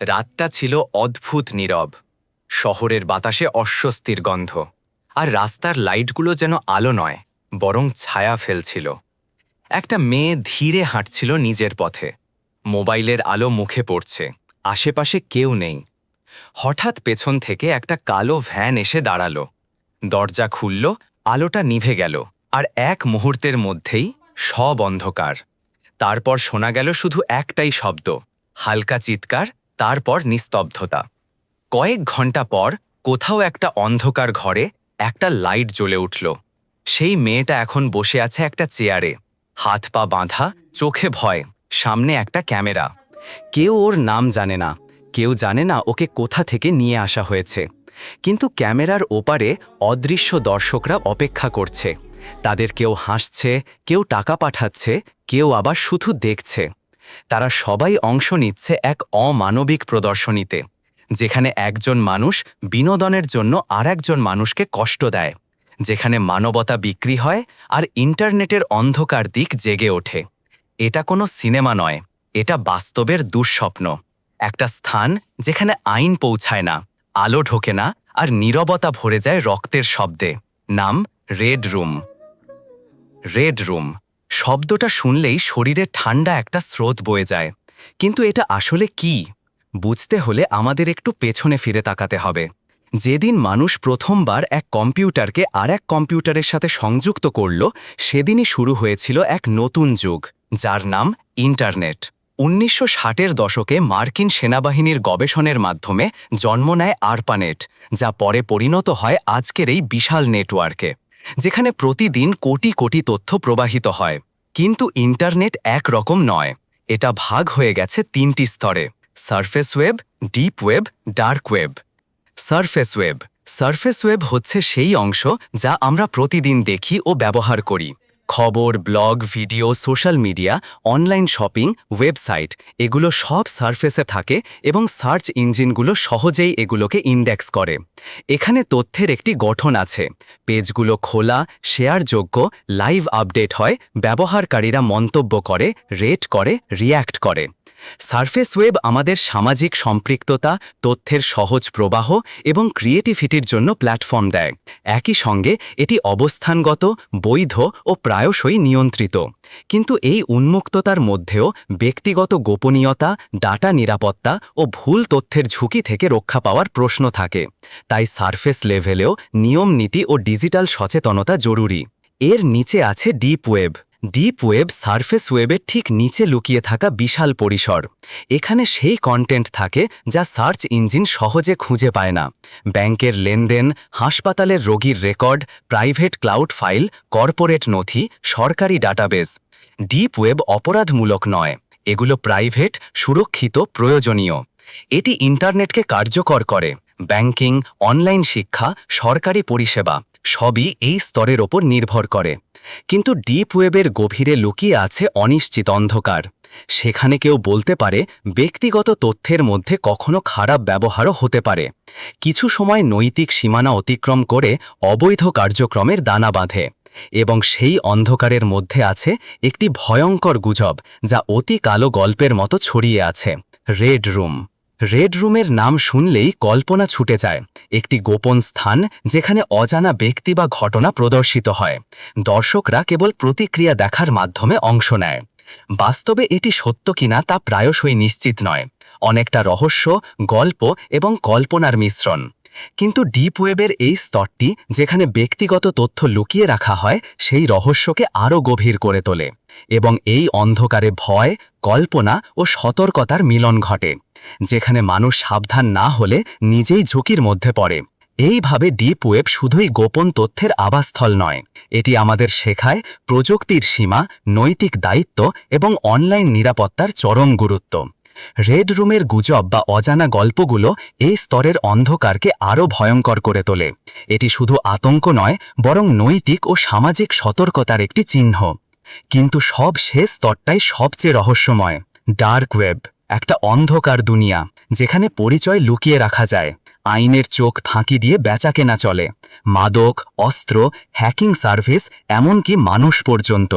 রাতটা ছিল অদ্ভুত নীরব। শহরের বাতাসে অস্বস্তির গন্ধ। আর রাস্তার লাইটগুলো যেন আলো নয়, বরং ছায়া ফেলছিল। একটা মেয়ে ধীরে হাঁটছিল নিজের পথে। মোবাইলের আলো মুখে পড়ছে, আশেপাশে কেউ নেই। হঠাৎ পেছন থেকে একটা কালো ভ্যান এসে দাঁড়াল। দরজা খুলল, আলোটা নিভে গেল, আর এক মুহূর্তের মধ্যেই সব অন্ধকার। তারপর শোনা গেল শুধু একটাই শব্দ, হালকা চিৎকার তারপর নিস্তব্ধতা। কয়েক ঘণ্টা পর কোথাও একটা অন্ধকার ঘরে একটা লাইট জ্বলে উঠল। সেই মেয়েটা এখন বসে আছে একটা চেয়ারে। হাত পা বাঁধা, চোখে ভয়, সামনে একটা ক্যামেরা। কেউ ওর নাম জানে না। কেউ জানে না ওকে কোথা থেকে নিয়ে আসা হয়েছে। কিন্তু ক্যামেরার ওপারে অদৃশ্য দর্শকরা অপেক্ষা করছে। তাদের কেউ হাসছে, কেউ টাকা পাঠাচ্ছে, কেউ আবার শুধু দেখছে। তারা সবাই অংশ নিচ্ছে এক অমানবিক প্রদর্শনীতে, যেখানে একজন মানুষ বিনোদনের জন্য আর একজন মানুষকে কষ্ট দেয়, যেখানে মানবতা বিক্রি হয় আর ইন্টারনেটের অন্ধকার দিক জেগে ওঠে। এটা কোনো সিনেমা নয়, এটা বাস্তবের দুঃস্বপ্ন। একটা স্থান যেখানে আইন পৌঁছায় না, আলো ঢোকে না আর নীরবতা ভরে যায় রক্তের শব্দে, নাম রেড রুম। Red room. শব্দটা শুনলেই শরীরে ঠান্ডা একটা স্রোত বয়ে যায়। কিন্তু এটা আসলে কি? বুঝতে হলে আমাদের একটু পেছনে ফিরে তাকাতে হবে। যেদিন মানুষ প্রথমবার এক কম্পিউটারকে আর এক কম্পিউটারের সাথে সংযুক্ত করল, সেদিনই শুরু হয়েছিল এক নতুন যুগ, যার নাম ইন্টারনেট। উনিশশো ষাটের দশকে মার্কিন সেনাবাহিনীর গবেষণের মাধ্যমে জন্ম নেয় আরপানেট, যা পরে পরিণত হয় আজকের এই বিশাল নেটওয়ার্কে। যেখানে প্রতিদিন কোটি কোটি তথ্য প্রবাহিত হয়। কিন্তু ইন্টারনেট এক রকম নয়। এটা ভাগ হয়ে গেছে তিনটি স্তরে। Surface web, deep web, dark web. Surface web. Surface web হচ্ছে সেই অংশ যা আমরা প্রতিদিন দেখি ও ব্যবহার করি। খবর, blog, video, social media, online shopping, website, এগুলো সব সার্ফেসে থাকে এবং সার্চ ইঞ্জিনগুলো সহজেই এগুলোকে ইন্ডেক্স করে। এখানে তথ্যের একটি গঠন আছে। পেজগুলো খোলা, শেয়ারযোগ্য, লাইভ আপডেট হয়, ব্যবহারকারীরা মন্তব্য করে, রেট করে রিয়্যাক্ট করে। সারফেস ওয়েব আমাদের সামাজিক সম্পৃক্ততা, তথ্যের সহজ প্রবাহ এবং ক্রিয়েটিভিটির জন্য প্ল্যাটফর্ম দেয়। একই সঙ্গে এটি অবস্থানগত, বৈধ ও প্রায়শই নিয়ন্ত্রিত। কিন্তু এই উন্মুক্ততার মধ্যেও ব্যক্তিগত গোপনীয়তা, ডাটা নিরাপত্তা ও ভুল তথ্যের ঝুঁকি থেকে রক্ষা পাওয়ার প্রশ্ন থাকে। তাই সারফেস লেভেলেও নিয়ম নীতি ও ডিজিটাল সচেতনতা জরুরি। এর নিচে আছে deep web. Deep web surface ওয়েবের ঠিক নিচে লুকিয়ে থাকা বিশাল পরিসর। এখানে সেই কন্টেন্ট থাকে যা সার্চ ইঞ্জিন সহজে খুঁজে পায় না। ব্যাংকের লেনদেন, হাসপাতালের রোগীর record private cloud file corporate নথি, সরকারি ডাটাবেস ডিপ ওয়েব অপরাধমূলক নয়। এগুলো প্রাইভেট সুরক্ষিত, প্রয়োজনীয়। এটি ইন্টারনেটকে কার্যকর করে। ব্যাংকিং, অনলাইন শিক্ষা, সরকারি পরিষেবা, সবই এই স্তরের ওপর নির্ভর করে। কিন্তু ডিপ ওয়েবের গভীরে লুকিয়ে আছে অনিশ্চিত অন্ধকার। সেখানে কেউ বলতে পারে ব্যক্তিগত তথ্যের মধ্যে কখনো খারাপ ব্যবহারও হতে পারে। কিছু সময় নৈতিক সীমানা অতিক্রম করে অবৈধ কার্যক্রমের দানা বাঁধে এবং সেই অন্ধকারের মধ্যে আছে একটি ভয়ঙ্কর গুজব যা অতি কালো গল্পের মতো ছড়িয়ে আছে। রেড রুম রেড রুমের নাম শুনলেই কল্পনা ছুটে যায়। একটি গোপন স্থান যেখানে অজানা ব্যক্তি বা ঘটনা প্রদর্শিত হয়। দর্শকরা কেবল প্রতিক্রিয়া দেখার মাধ্যমে অংশ নেয়। বাস্তবে এটি সত্য কিনা তা প্রায়শই নিশ্চিত নয়। অনেকটা রহস্য, গল্প এবং কল্পনার মিশ্রণ। কিন্তু ডিপ ওয়েবের এই স্তরটি যেখানে ব্যক্তিগত তথ্য লুকিয়ে রাখা হয়, সেই রহস্যকে আরও গভীর করে তোলে। এবং এই অন্ধকারে ভয়, কল্পনা ও সতর্কতার মিলন ঘটে। যেখানে মানুষ সাবধান না হলে নিজেই ঝুঁকির মধ্যে পড়ে। এইভাবে ডিপ ওয়েব শুধুই গোপন তথ্যের আবাসস্থল নয়, এটি আমাদের শেখায় প্রযুক্তির সীমা, নৈতিক দায়িত্ব এবং অনলাইন নিরাপত্তার চরম গুরুত্ব। রেড রুমের গুজব বা অজানা গল্পগুলো এই স্তরের অন্ধকারকে আরও ভয়ঙ্কর করে তোলে। এটি শুধু আতঙ্ক নয়, বরং নৈতিক ও সামাজিক সতর্কতার একটি চিহ্ন। কিন্তু সব শেষ স্তরটাই সবচেয়ে রহস্যময় ডার্ক ওয়েব একটা অন্ধকার দুনিয়া, যেখানে পরিচয় লুকিয়ে রাখা যায়। আইনের চোখ থাঁকি দিয়ে বেচা কেনা চলে। মাদক, অস্ত্র হ্যাকিং সার্ভিস এমনকি মানুষ পর্যন্ত।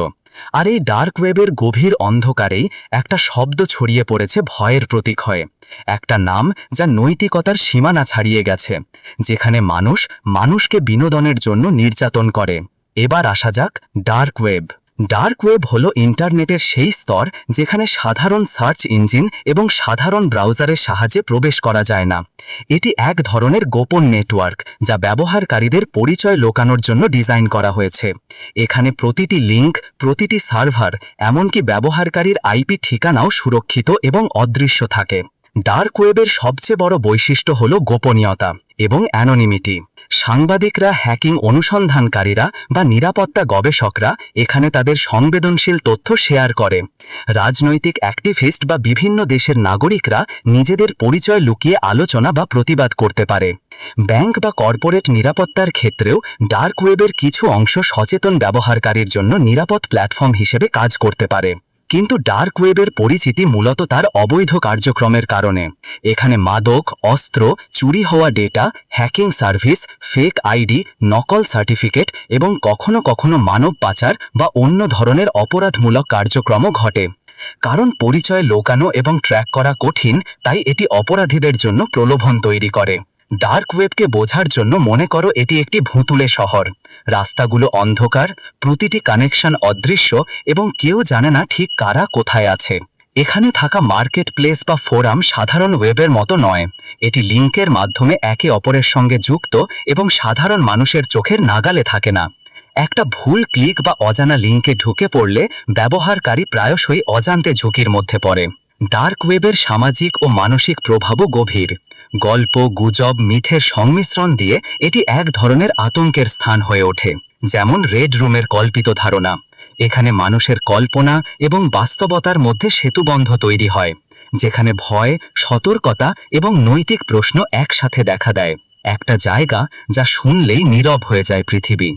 আর এই ডার্ক ওয়েবের গভীর অন্ধকারেই একটা শব্দ ছড়িয়ে পড়েছে ভয়ের প্রতীক হয়ে। একটা নাম যা নৈতিকতার সীমানা ছাড়িয়ে গেছে, যেখানে মানুষ মানুষকে বিনোদনের জন্য নির্যাতন করে। এবার আসা যাক ডার্ক ওয়েব ডার্ক ওয়েব হল ইন্টারনেটের সেই স্তর যেখানে সাধারণ সার্চ ইঞ্জিন এবং সাধারণ ব্রাউজারের সাহায্যে প্রবেশ করা যায় না। এটি এক ধরনের গোপন নেটওয়ার্ক যা ব্যবহারকারীদের পরিচয় লোকানোর জন্য ডিজাইন করা হয়েছে। এখানে প্রতিটি লিঙ্ক প্রতিটি সার্ভার, এমনকি ব্যবহারকারীর আইপি ঠিকানাও সুরক্ষিত এবং অদৃশ্য থাকে। ডার্ক ওয়েবের সবচেয়ে বড় বৈশিষ্ট্য হল গোপনীয়তা এবং অ্যানোনিমিটি। সাংবাদিকরা হ্যাকিং অনুসন্ধানকারীরা বা নিরাপত্তা গবেষকরা এখানে তাদের সংবেদনশীল তথ্য শেয়ার করে। রাজনৈতিক অ্যাক্টিভিস্ট বা বিভিন্ন দেশের নাগরিকরা নিজেদের পরিচয় লুকিয়ে আলোচনা বা প্রতিবাদ করতে পারে। ব্যাংক বা কর্পোরেট নিরাপত্তার ক্ষেত্রেও ডার্ক ওয়েবের কিছু অংশ সচেতন ব্যবহারকারীর জন্য নিরাপদ প্ল্যাটফর্ম হিসেবে কাজ করতে পারে। কিন্তু ডার্ক ওয়েবের পরিচিতি মূলত তার অবৈধ কার্যক্রমের কারণে। এখানে মাদক, অস্ত্র, চুরি হওয়া data, hacking service, fake ID, নকল সার্টিফিকেট এবং কখনো কখনো মানব পাচার বা অন্য ধরনের অপরাধমূলক কার্যক্রমও ঘটে। কারণ পরিচয় লোকানো এবং ট্র্যাক করা কঠিন, তাই এটি অপরাধীদের জন্য প্রলোভন তৈরি করে। ডার্ক ওয়েবকে বোঝার জন্য মনে করো এটি একটি ভুতুলে শহর। রাস্তাগুলো অন্ধকার, প্রতিটি কানেকশন অদৃশ্য এবং কেউ জানে না ঠিক কারা কোথায় আছে। এখানে থাকা মার্কেট প্লেস বা ফোরাম সাধারণ ওয়েবের মতো নয়। এটি লিঙ্কের মাধ্যমে একে অপরের সঙ্গে যুক্ত এবং সাধারণ মানুষের চোখের নাগালে থাকে না। একটা ভুল ক্লিক বা অজানা লিঙ্কে ঢুকে পড়লে ব্যবহারকারী প্রায়শই অজান্তে ঝুঁকির মধ্যে পড়ে। ডার্ক ওয়েবের সামাজিক ও মানসিক প্রভাবও গভীর। গল্প, গুজব, মিথের সংমিশ্রণ দিয়ে এটি এক ধরনের আতঙ্কের স্থান হয়ে ওঠে, যেমন রেড রুমের কল্পিত ধারণা। এখানে মানুষের কল্পনা এবং বাস্তবতার মধ্যে সেতুবন্ধ তৈরি হয়, যেখানে ভয়, সতর্কতা এবং নৈতিক প্রশ্ন একসাথে দেখা দেয়। একটা জায়গা যা শুনলেই নীরব হয়ে যায় পৃথিবী।